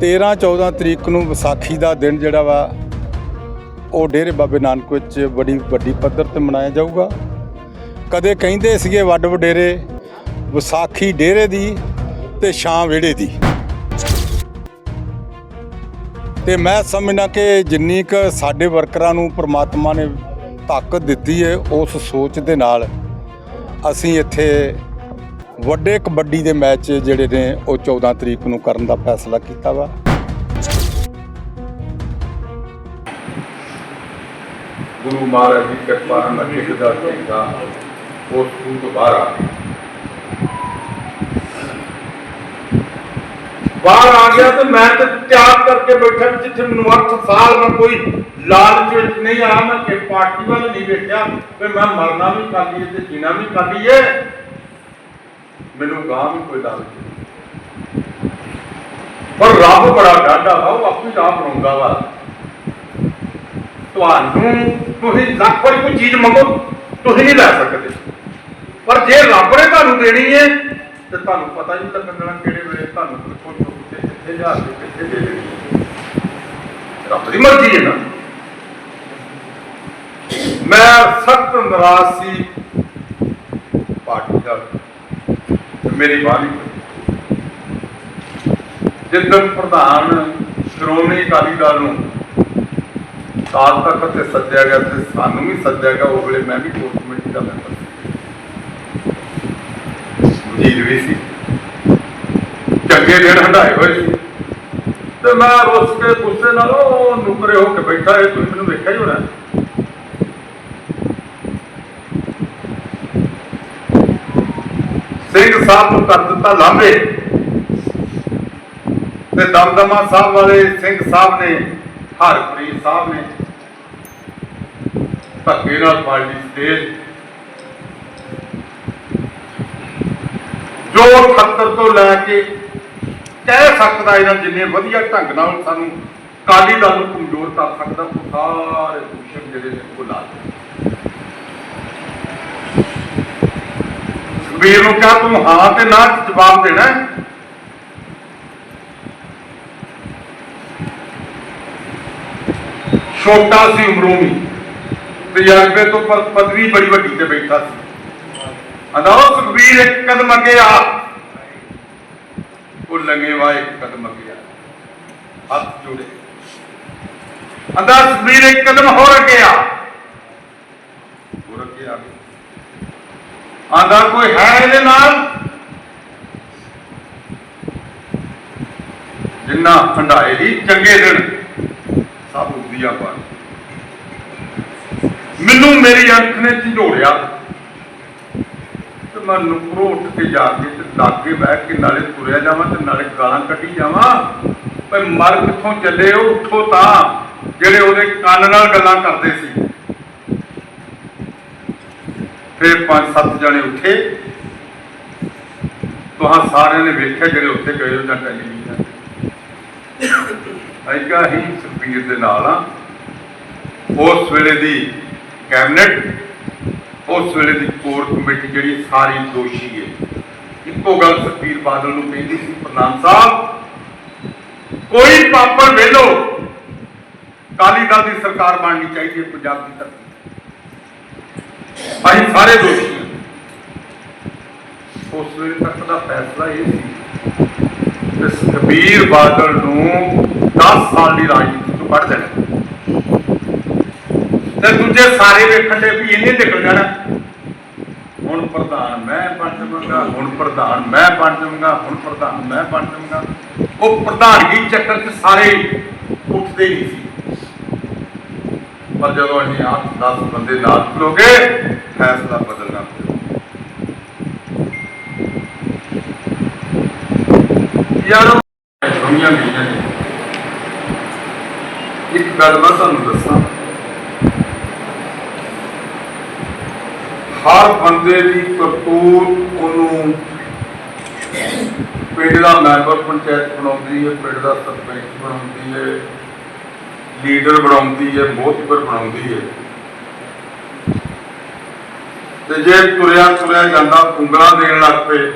13 14 ਤਰੀਕ ਨੂੰ ਵਿਸਾਖੀ ਦਾ ਦਿਨ ਜਿਹੜਾ ਵਾ, ਉਹ ਡੇਰੇ ਬਾਬੇ ਨਾਨਕ ਵਿੱਚ ਬੜੀ ਵੱਡੀ ਪੱਧਰ ਤੇ ਮਨਾਇਆ ਜਾਊਗਾ। ਕਦੇ ਕਹਿੰਦੇ ਸੀਗੇ ਵੱਡ ਵਡੇਰੇ, ਵਿਸਾਖੀ ਡੇਰੇ ਦੀ ਤੇ ਸ਼ਾਮ ਵਿਹੜੇ ਦੀ। ਤੇ ਮੈਂ ਸਮਝਣਾ ਕਿ ਜਿੰਨੀ ਕ ਸਾਡੇ ਵਰਕਰਾਂ ਨੂੰ ਪ੍ਰਮਾਤਮਾ ਨੇ ਤਾਕਤ ਦਿੱਤੀ ਹੈ ਉਸ ਸੋਚ ਦੇ ਨਾਲ ਅਸੀਂ ਇੱਥੇ ਵੱਡੇ ਕਬੱਡੀ ਦੇ ਮੈਚ ਜਿਹੜੇ ਨੇ ਉਹ 14 ਤਰੀਕ ਨੂੰ ਕਰਨ ਦਾ ਫੈਸਲਾ ਕੀਤਾ ਵਾ ਗੁਰੂ ਮਹਾਰਾਜ ਦੀ ਕਿਰਪਾ ਨਾਲ ਇੱਕ ਦਾ ਚੰਗਾ ਉਸ ਸਕੂਲ ਤੋਂ ਬਾਹਰ ਆ ਗਿਆ। ਤੇ ਮੈਂ ਤੇ ਤਿਆਰ ਕਰਕੇ ਬੈਠਾ ਜਿੱਥੇ ਮੈਨੂੰ 8 ਸਾਲ ਮੈਂ ਕੋਈ ਲਾਲਚ ਵਿੱਚ ਨਹੀਂ ਆਇਆ, ਮੈਂ ਕਿ ਪਾਰਟੀ ਵੱਲ ਨਹੀਂ ਵੇਖਿਆ ਵੀ ਮੈਂ ਮਰਨਾ ਵੀ ਕਰ ਲਈਏ ਤੇ ਜੀਣਾ ਵੀ ਕਰ ਲਈਏ ਮੈਨੂੰ ਗਾਂ ਵੀ ਕੋਈ ਲਾਲਚ ਨਹੀਂ ਪਰ ਰੱਬ ਬੜਾ ਡਾਢਾ ਵਾ, ਉਹ ਆਪੇ ਰਾਹ ਬਣਾਉਂਦਾ ਵਾ। ਤੁਹਾਨੂੰ ਤੁਸੀਂ ਲੱਖ ਵਾਰੀ ਕੋਈ ਚੀਜ਼ ਮੰਗੋ, ਤੁਸੀਂ ਨਹੀਂ ਲੈ ਸਕਦੇ। ਪਰ ਜੇ ਰੱਬ ਨੇ ਤੁਹਾਨੂੰ ਦੇਣੀ ਹੈ ਤੇ ਤੁਹਾਨੂੰ ਪਤਾ ਨਹੀਂ ਲੱਗਣਾ ਕਿਹੜੇ ਵੇਲੇ, ਤੁਹਾਨੂੰ ਕਿੱਥੋਂ ਚੁੱਕ ਕਿੱਥੇ ਜਾ ਕੇ ਕਿੱਥੇ ਦੇ ਦੇਣੀ। ਰੱਬ ਦੀ ਮਰਜ਼ੀ ਹੈ ਨਾ। ਮੈਂ ਸਖਤ ਨਾਰਾਜ਼ ਸੀ ਪਾਰਟੀ ਦਾ ਮੇਰੀ ਬਾਣੀ। ਜਿੱਦਣ ਪ੍ਰਧਾਨ ਸ਼੍ਰੋਮਣੀ ਅਕਾਲੀ ਦਲ ਨੂੰ ਸਾਲ ਤੱਕ ਤੇ ਸੱਦਿਆ ਗਿਆ ਤੇ ਸਾਨੂੰ ਵੀ ਸੱਦਿਆ ਗਿਆ, ਉਹ ਵੇਲੇ ਮੈਂ ਵੀ ਕੋਰ ਕਮੇਟੀ ਦਾ ਮੈਂਬਰ ਸੀ। ਵਜ਼ੀਰ ਵੀ ਸੀ। ਚੰਗੇ ਦਿਨ ਹੰਡਾਏ ਹੋਏ ਸੀ। ਤੇ ਮੈਂ ਰੁੱਸ ਕੇ ਗੁੱਸੇ ਨਾਲ ਉਹ ਨੁਕਰੇ ਹੋ ਕੇ ਬੈਠਾ, ਇਹ ਤੁਸੀਂ ਮੈਨੂੰ ਵੇਖਿਆ ਹੀ ਹੋਣਾ। ਸਿੰਘ ਸਾਹਿਬ ਨੂੰ ਕਰ ਦਿੱਤਾ, ਲਾਂਭੇ। ਤੇ ਦਮਦਮਾ ਸਾਹਿਬ ਵਾਲੇ ਸਿੰਘ ਸਾਹਿਬ ਨੇ, ਹਰਪ੍ਰੀਤ ਸਾਹਿਬ ਨੇ ਧੱਕੇ ਨਾਲ ਫੜ ਸਟੇਜ। ਜੋ ਖੱਤਰ ਤੋਂ ਲੈ ਕੇ ਕਹਿ ਸਕਦਾ ਇਹਨਾਂ ਜਿੰਨੇ ਵਧੀਆ ਢੰਗ ਨਾਲ ਸਾਨੂੰ ਕਾਲੀ ਦਲ ਨੂੰ ਕਮਜ਼ੋਰ ਕਰ ਸਕਦਾ, ਉਹ ਸਾਰੇ ਦੁਸ਼ਮਣ ਜਿਹੜੇ ਨੇ ਉਹ ਲਾ ਦਿੱਤੇ। ਸੁਖਬੀਰ ਨੂੰ ਕਿਹਾ ਤੂੰ ਹਾਂ ਤੇ ਨਾ ਜਵਾਬ ਦੇਣਾ ਛੋਟਾ ਸੀ ਉਮਰੋਂ ਵੀ। ਤਜਰਬੇ ਤੋਂ ਪਦਵੀ ਬੜੀ ਵੱਡੀ ਤੇ ਬੈਠਾ ਸੀ। ਆਂਦਾ, ਉਹ ਸੁਖਬੀਰ ਇੱਕ ਕਦਮ ਅੱਗੇ ਆ। ਉਹ ਲੰਗੇ ਇੱਕ ਕਦਮ ਅੱਗੇ ਆ। ਹੱਥ ਜੋੜੇ। ਆਂਦਾ, ਸੁਖਬੀਰ ਇੱਕ ਕਦਮ ਹੋਰ ਅੱਗੇ ਆ ਹੋਰ ਅੱਗੇ ਆ ਆਂਦਾ ਕੋਈ ਹੈ ਇਹਦੇ ਨਾਲ? ਜਿੰਨਾ ਹੰਡਾਏ ਦੀ ਚੰਗੇ ਦਿਨ। ਸਭ ਉਦੀਆਂ ਪਾ। ਮੈਨੂੰ ਮੇਰੀ ਅੱਖ ਨੇ ਝਿਜੋੜਿਆ ਤੇ ਮੈਂ ਨੁਕਰੋ ਉੱਠ ਕੇ ਜਾ ਕੇ ਤੇ ਲਾਗੇ ਬਹਿ ਕੇ ਨਾਲੇ ਤੁਰਿਆ ਜਾਵਾਂ ਤੇ ਨਾਲੇ ਗਾਲਾਂ ਕੱਢੀ ਜਾਵਾਂ। ਪਰ ਮਰ ਕਿੱਥੋਂ ਚੱਲੇ? ਉਹ ਉੱਠੋ ਤਾਂ। ਜਿਹੜੇ ਉਹਦੇ ਕੰਨ ਨਾਲ ਗੱਲਾਂ ਕਰਦੇ ਸੀ। ਫਿਰ ਪੰਜ ਸੱਤ ਜਣੇ ਉੱਠੇ। ਤੁਹਾਂ ਸਾਰਿਆਂ ਨੇ ਵੇਖਿਆ ਜਿਹੜੇ ਉੱਥੇ ਗਏ ਉਹ ਜਾਂ ਟੈਲੀਵਿਜ਼ਨ ਅਈਗਾ ਹੀ ਸੁਖਬੀਰ ਦੇ ਨਾਲ ਆ। ਉਸ ਵੇਲੇ ਦੀ ਕੈਬਨਿਟ, ਉਸ ਵੇਲੇ ਦੀ ਕੋਰ ਕਮੇਟੀ ਜਿਹੜੀ ਸਾਰੀ ਦੋਸ਼ੀ ਹੈ ਇੱਕੋ ਗੱਲ ਸੁਖਬੀਰ ਬਾਦਲ ਨੂੰ ਕਹਿੰਦੀ ਸੀ, ਪ੍ਰਧਾਨ ਸਾਹਿਬ, ਕੋਈ ਪਾਪੜ ਵੇਲੋ। ਕਾਲੀ ਦਲ ਦੀ ਸਰਕਾਰ ਬਣਨੀ ਚਾਹੀਦੀ ਹੈ, ਪੰਜਾਬ ਦੀ ਧਰਤੀ ਅਸੀਂ ਸਾਰੇ ਦੋਸ਼ੀ ਹਾਂ ਉਸ ਵੇਲੇ ਤੱਕ ਦਾ ਫੈਸਲਾ ਇਹ ਸੀ ਤੇ ਸੁਖਬੀਰ ਬਾਦਲ ਨੂੰ 10 ਸਾਲ ਦੀ ਰਾਜਨੀਤੀ ਤੋਂ ਕੱਢ ਦੇਣਾ। ਤੇ ਦੂਜੇ ਸਾਰੇ ਵੇਖਣ ਦੇ ਵੀ ਇਹਨੇ ਨਿਕਲ ਜਾਣਾ। ਹੁਣ ਪ੍ਰਧਾਨ ਮੈਂ ਬਣ ਜਾਵਾਂਗਾ, ਹੁਣ ਪ੍ਰਧਾਨ ਮੈਂ ਬਣ ਜਾਵਾਂਗਾ, ਹੁਣ ਪ੍ਰਧਾਨ ਮੈਂ ਬਣ ਜਾਵਾਂਗਾ। ਉਹ ਪ੍ਰਧਾਨਗੀ ਚੱਕਰ 'ਚ ਸਾਰੇ ਉੱਠਦੇ ਹੀ ਸੀ। ਪਰ ਜਦੋਂ ਅਸੀਂ ਆਪ 10 ਬੰਦੇ ਨਾਲ ਖਲੋਗੇ, ਫੈਸਲਾ ਬਦਲਣਾ ਯਾਰੋ ਸਮਝੀਆਂ ਗਈਆਂ ਨੇ ਇੱਕ ਗੱਲ ਮੈਂ ਤੁਹਾਨੂੰ ਦੱਸਾਂ। ਹਰ ਬੰਦੇ ਦੀ ਕਰਤੂਤ ਉਹਨੂੰ ਪਿੰਡ ਦਾ ਮੈਂਬਰ ਪੰਚਾਇਤ ਬਣਾਉਂਦੀ ਹੈ, ਪਿੰਡ ਦਾ ਸਰਪੰਚ ਬਣਾਉਂਦੀ ਹੈ। ਲੀਡਰ ਬਣਾਉਂਦੀ ਹੈ ਮੋਹਤਬਰ ਬਣਾਉਂਦੀ ਹੈ। ਤੇ ਜੇ ਤੁਰਿਆ ਤੁਰਿਆ ਜਾਂਦਾ, ਉਂਗਲਾਂ ਦੇਣ ਲੱਗ ਪਏ,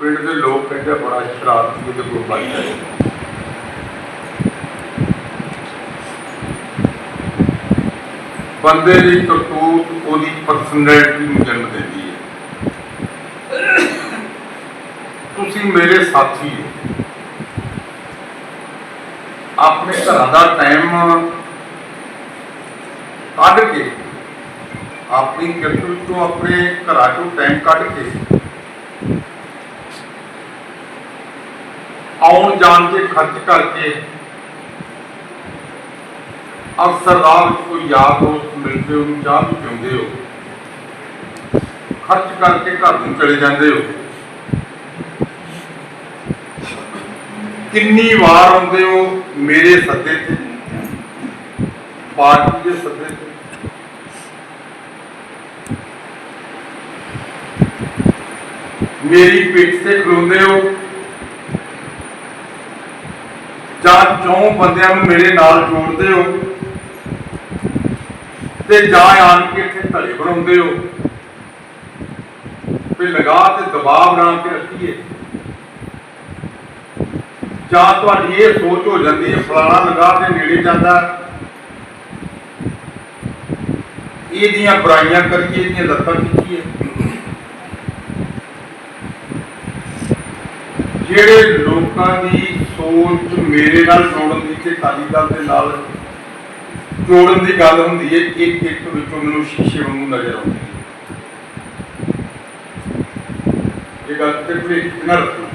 ਪਿੰਡ ਦੇ ਲੋਕ ਕਹਿੰਦੇ ਬੜਾ ਸ਼ਰਾਰਤੀ ਤੇ ਕੋਈ ਹੈ ਬੰਦੇ ਦੀ ਕਰਤੂਤ ਉਹਦੀ ਪਰਸਨੈਲਿਟੀ ਨੂੰ ਜਨਮ ਦਿੰਦੀ ਹੈ। ਤੁਸੀਂ ਮੇਰੇ ਸਾਥੀ ਹੋ ਆਪਣੇ ਘਰਾਂ ਦਾ ਟਾਈਮ ਕੱਢ ਕੇ, ਆਪਣੀ ਕਿਰਤ ਤੋਂ ਆਪਣੇ ਘਰਾਂ ਚੋਂ ਟਾਈਮ ਕੱਢ ਕੇ, ਆਉਣ ਜਾਣ ਤੇ ਖਰਚ ਕਰਕੇ ਅਕਸਰ ਰਾਹ ਵਿੱਚ ਕੋਈ ਯਾਰ ਦੋਸਤ ਮਿਲਦੇ ਹੋ ਚਾਹ ਵੀ ਪੀਂਦੇ ਹੋ, ਖਰਚ ਕਰਕੇ ਘਰ ਨੂੰ ਚਲੇ ਜਾਂਦੇ ਹੋ। ਕਿੰਨੀ ਵਾਰ ਆਉਂਦੇ ਹੋ ਮੇਰੇ ਸੱਦੇ ਤੇ? ਪਾਰਟੀ ਦੇ ਸੱਦੇ ਤੇ? ਮੇਰੀ ਪਿੱਠ ਤੇ ਖਲੋਂਦੇ ਹੋ? ਜਾਂ ਚੌਂ ਬੰਦਿਆਂ ਨੂੰ ਮੇਰੇ ਨਾਲ ਜੋੜਦੇ ਹੋ? ਤੇ ਜਾਂ ਆਣ ਕੇ ਇੱਥੇ ਧੜੇ ਬਣਾਉਂਦੇ ਹੋ? ਤੇ ਲਗਾ ਤੇ ਦਬਾਅ ਬਣਾ ਕੇ ਰੱਖੀਏ। ਜਾਂ ਤੁਹਾਡੀ ਇਹ ਸੋਚ ਹੋ ਜਾਂਦੀ ਹੈ, ਫਲਾਣਾ ਲਗਾ ਤੇ ਨੇੜੇ ਜਾਂਦਾ। ਇਹਦੀਆਂ ਬੁਰਾਈਆਂ ਕਰੀਏ ਇਹਦੀਆਂ ਲੱਤਾਂ ਖਿੱਚੀਏ ਜਿਹੜੇ ਲੋਕਾਂ ਦੀ ਸੋਚ ਮੇਰੇ ਨਾਲ ਜੋੜਨ ਦੀ ਤੇ ਅਕਾਲੀ ਦਲ ਦੇ ਨਾਲ ਜੋੜਨ ਦੀ ਗੱਲ ਹੁੰਦੀ ਹੈ, ਇੱਕ ਇੱਕ ਵਿੱਚੋਂ ਮੈਨੂੰ ਸ਼ੀਸ਼ੇ ਵਾਂਗੂ ਨਜ਼ਰ ਆਉਂਦੀ ਹੈ ਇਹ ਗੱਲ ਤੇ ਭੁਲੇਖ ਨਾ ਰੱਖੋ।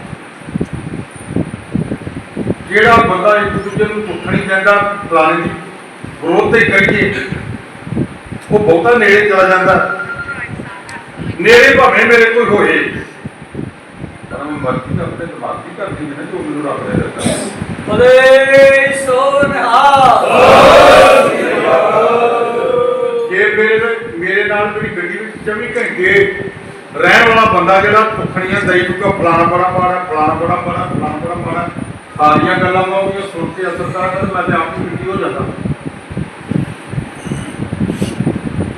ਜਿਹੜਾ ਬੰਦਾ ਇੱਕ ਦੂਜੇ ਨੂੰ ਧੋਖਾ ਨਹੀਂ ਦਿੰਦਾ ਫਲਾਣੇ ਦੀ ਵਿਰੋਧ ਤੇ ਕਰੀਏ ਉਹ ਬਹੁਤਾ ਨੇੜੇ ਚਲਾ ਜਾਂਦਾ। ਨੇੜੇ ਭਾਵੇਂ ਮੇਰੇ ਕੋਈ ਹੋਏ। ਤਾਂ ਮੈਂ ਮਰਜ਼ੀ ਦਾ ਆਪਣੇ ਦਿਮਾਗ ਦੀ ਕਰਦੀ ਹੈ ਜੋ ਮੈਨੂੰ ਰੱਬ ਨੇ ਦਿੱਤਾ। ਬਲੇ ਸੋਨਹਾ ਜੇ ਮੇਰੇ ਨਾਲ- ਮੇਰੇ ਨਾਲ ਮੇਰੀ ਗੱਡੀ ਵਿੱਚ 24 ਘੰਟੇ ਰਹਿਣ ਵਾਲਾ ਬੰਦਾ ਜਿਹੜਾ ਭੁੱਖਣੀਆਂ ਦਈ ਚੁੱਕਾ ਫਲਾਣਾ ਬੜਾ ਫਲਾਣਾ ਬੜਾ ਫਲਾਣਾ ਬੜਾ ਸਾਰੀਆਂ ਗੱਲਾਂ ਮੈਂ ਉਹਦੀਆਂ ਸੁਣ ਕੇ ਅਸਰ ਕਰ ਮੈਂ ਤੇ ਆਪ ਹੀ ਮਿੱਟੀ ਹੋ ਜਾਂਦਾ।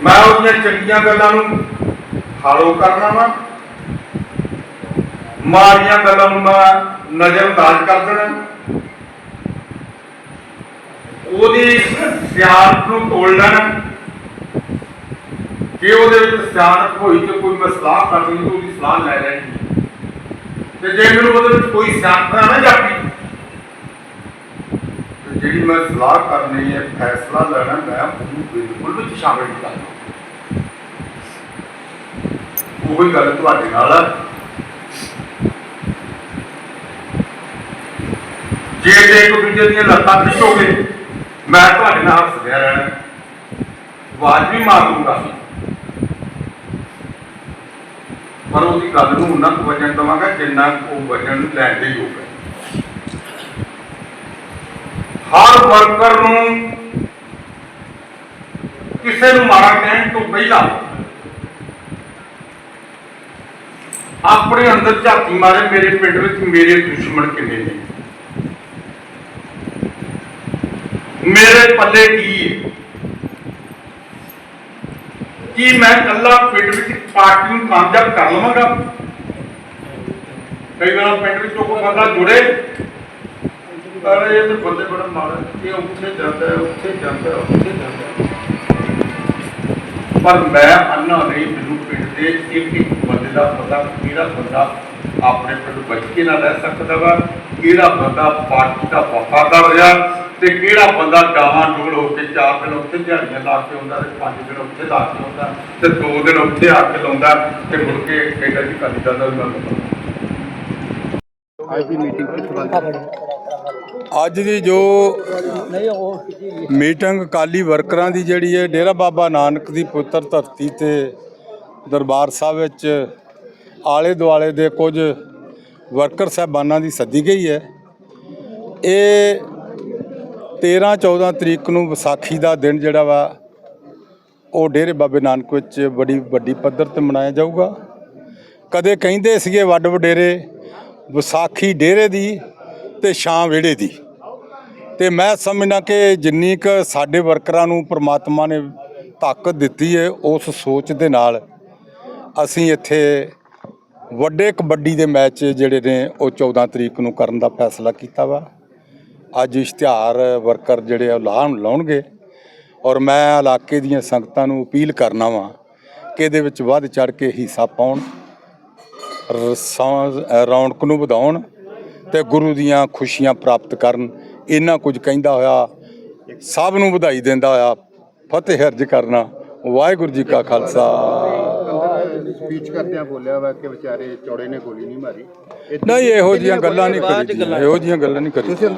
ਮੈਂ ਉਹਦੀਆਂ ਚੰਗੀਆਂ ਗੱਲਾਂ ਨੂੰ ਫਾਲੋ ਕਰਨਾ ਵਾ। ਮਾੜੀਆਂ ਗੱਲਾਂ ਨੂੰ ਮੈਂ ਨਜ਼ਰਅੰਦਾਜ਼ ਕਰ ਦੇਣਾ। ਉਹਦੀ ਸਿਆਣਪ ਨੂੰ ਤੋੜ ਲੈਣਾ। ਜੇ ਉਹਦੇ ਵਿੱਚ ਸਿਆਣਪ ਹੋਈ ਤੇ ਕੋਈ ਮੈਂ ਸਲਾਹ ਕਰਨੀ ਤਾਂ ਉਹਦੀ ਸਲਾਹ ਲੈ ਲੈਣੀ। ਤੇ ਜੇ ਮੈਨੂੰ ਉਹਦੇ ਵਿੱਚ ਕੋਈ ਸਿਆਣਪ ਨਾ ਜਾਪੀ ਜਿਹੜੀ ਮੈਂ ਸਲਾਹ ਕਰਨੀ ਹੈ, ਫੈਸਲਾ ਲੈਣਾ, ਮੈਂ ਉਹਨੂੰ ਬਿਲਕੁਲ ਵਿੱਚ ਸ਼ਾਮਿਲ ਨਹੀਂ ਕਰਨਾ ਉਹੀ ਗੱਲ ਤੁਹਾਡੇ ਨਾਲ ਆ। ਜੇ ਤੇ ਇੱਕ ਦੂਜੇ ਦੀਆਂ ਲੱਤਾਂ ਖਿੱਚੋਗੇ ਮੈਂ ਤੁਹਾਡੇ ਨਾਲ ਹੱਸਦਿਆ ਰਹਿਣਾ। ਆਵਾਜ਼ ਵੀ ਮਾਰ ਦੂੰਗਾ। ਪਰ ਉਹਦੀ ਗੱਲ ਨੂੰ ਉਨਾ ਕੁ ਵਜਨ ਦਵਾਂਗਾ, ਜਿੰਨਾ ਕੁ ਉਹ ਵਜਨ ਲੈਣ ਦੇ ਯੋਗ ਹੈ। ਹਰ ਵਰਕਰ ਨੂੰ ਕਿਸੇ ਨੂੰ ਮਾਰਾ ਕਹਿਣ ਤੋਂ ਪਹਿਲਾਂ ਆਪਣੇ ਅੰਦਰ ਝਾਤੀ ਮਾਰੇ, ਮੇਰੇ ਪਿੰਡ ਵਿੱਚ ਮੇਰੇ ਦੁਸ਼ਮਣ ਕਿੰਨੇ ਨੇ? ਮੇਰੇ ਪੱਲੇ ਕੀ ਹੈ ਕੀ ਮੈਂ ਕੱਲਾ ਪਿੰਡ ਵਿੱਚ ਪਾਰਟੀ ਨੂੰ ਕਾਮਯਾਬ ਕਰ ਲਵਾਂਗਾ? ਕਈ ਵਾਰ ਪਿੰਡ ਵਿੱਚ ਕੋਈ ਬੰਦਾ ਜੁੜੇ ਪਰ ਇਹ ਤਾਂ ਬੰਦੇ ਬੜਾ ਮਾੜਾ ਇਹ ਉੱਥੇ ਜਾਂਦਾ ਹੈ, ਉੱਥੇ ਜਾਂਦਾ ਹੈ, ਉੱਥੇ ਜਾਂਦਾ ਹੈ। ਪਰ ਮੈਂ ਅੰਨਾ ਨਹੀਂ, ਮੈਨੂੰ ਪਿੰਡ ਦੇ ਇੱਕ ਇੱਕ ਬੰਦੇ ਦਾ ਪਤਾ ਕਿਹੜਾ ਬੰਦਾ ਆਪਣੇ ਪਿੰਡ ਬਚ ਕੇ ਨਾ ਰਹਿ ਸਕਦਾ ਵਾ, ਕਿਹੜਾ ਬੰਦਾ ਪਾਰਟੀ ਦਾ ਵਫਾਦਾਰ ਰਿਹਾ ਤੇ ਕਿਹੜਾ ਬੰਦਾ ਗਾਵਾਂ ਡੋਲ ਹੋ ਕੇ ਚਾਰ ਦਿਨ ਉੱਥੇ ਦਿਹਾੜੀਆਂ ਲਾ ਕੇ ਆਉਂਦਾ ਤੇ ਪੰਜ ਦਿਨ ਉੱਥੇ ਲਾ ਕੇ ਆਉਂਦਾ ਤੇ ਦੋ ਦਿਨ ਉੱਥੇ ਆ ਕੇ ਲਾਉਂਦਾ ਤੇ ਮੁੜ ਕੇ ਕਹਿੰਦਾ ਜੀ ਕਾਲੀ ਦਲ ਦਾ ਗੱਲ ਅੱਜ ਦੀ ਜੋ ਅੱਜ ਦੀ ਜੋ ਮੀਟਿੰਗ ਅਕਾਲੀ ਵਰਕਰਾਂ ਦੀ ਜਿਹੜੀ ਹੈ, ਡੇਰਾ ਬਾਬਾ ਨਾਨਕ ਦੀ ਪੁੱਤਰ ਧਰਤੀ ਤੇ ਦਰਬਾਰ ਸਾਹਿਬ ਵਿੱਚ ਆਲੇ ਦੁਆਲੇ ਦੇ ਕੁਝ ਵਰਕਰ ਸਾਹਿਬਾਨਾਂ ਦੀ ਸੱਦੀ ਗਈ ਹੈ। ਇਹ 13 14 ਤਰੀਕ ਨੂੰ ਵਿਸਾਖੀ ਦਾ ਦਿਨ ਜਿਹੜਾ ਵਾ, ਉਹ ਡੇਰੇ ਬਾਬੇ ਨਾਨਕ ਵਿੱਚ ਬੜੀ ਵੱਡੀ ਪੱਧਰ ਤੇ ਮਨਾਇਆ ਜਾਊਗਾ। ਕਦੇ ਕਹਿੰਦੇ ਸੀਗੇ, ਵੱਡ ਵਡੇਰੇ, ਵਿਸਾਖੀ ਡੇਰੇ ਦੀ ਤੇ ਛਾਂ ਵਿਹੜੇ ਦੀ। ਤੇ ਮੈਂ ਸਮਝਣਾ ਕਿ ਜਿੰਨੀ ਕ ਸਾਡੇ ਵਰਕਰਾਂ ਨੂੰ ਪ੍ਰਮਾਤਮਾ ਨੇ ਤਾਕਤ ਦਿੱਤੀ ਹੈ ਉਸ ਸੋਚ ਦੇ ਨਾਲ ਅਸੀਂ ਇੱਥੇ ਵੱਡੇ ਕਬੱਡੀ ਦੇ ਮੈਚ ਜਿਹੜੇ ਨੇ, ਉਹ 14 ਤਰੀਕ ਨੂੰ ਕਰਨ ਦਾ ਫੈਸਲਾ ਕੀਤਾ ਵਾ। ਅੱਜ ਇਸ਼ਤਿਹਾਰ ਵਰਕਰ ਜਿਹੜੇ ਆ, ਉਹ ਲਾਉਣ ਲਾਉਣਗੇ ਔਰ ਮੈਂ ਇਲਾਕੇ ਦੀਆਂ ਸੰਗਤਾਂ ਨੂੰ ਅਪੀਲ ਕਰਨਾ ਵਾਂ ਕਿ ਇਹਦੇ ਵਿੱਚ ਵੱਧ ਚੜ ਕੇ ਹਿੱਸਾ ਪਾਉਣ ਰੌਣਕ ਨੂੰ ਵਧਾਉਣ ਤੇ ਗੁਰੂ ਦੀਆਂ ਖੁਸ਼ੀਆਂ ਪ੍ਰਾਪਤ ਕਰਨ ਇੰਨਾ ਕੁਝ ਕਹਿੰਦਾ ਹੋਇਆ ਸਭ ਨੂੰ ਵਧਾਈ ਦਿੰਦਾ ਹੋਇਆ ਫਤਿਹ ਅਰਜ ਕਰਨਾ ਵਾਹਿਗੁਰੂ ਜੀ ਕਾ ਖਾਲਸਾ। ਸਪੀਚ ਕਰਦਿਆਂ ਬੋਲਿਆ ਵਾ ਕਿ ਵਿਚਾਰੇ ਚੌੜੇ ਨੇ ਗੋਲੀ ਨਹੀਂ ਮਾਰੀ। ਨਹੀਂ ਇਹੋ ਜੀਆਂ ਗੱਲਾਂ ਨਹੀਂ ਕਰੀਦੀਆਂ ਇਹੋ ਜੀਆਂ ਗੱਲਾਂ ਨਹੀਂ ਕਰੀਦੀਆਂ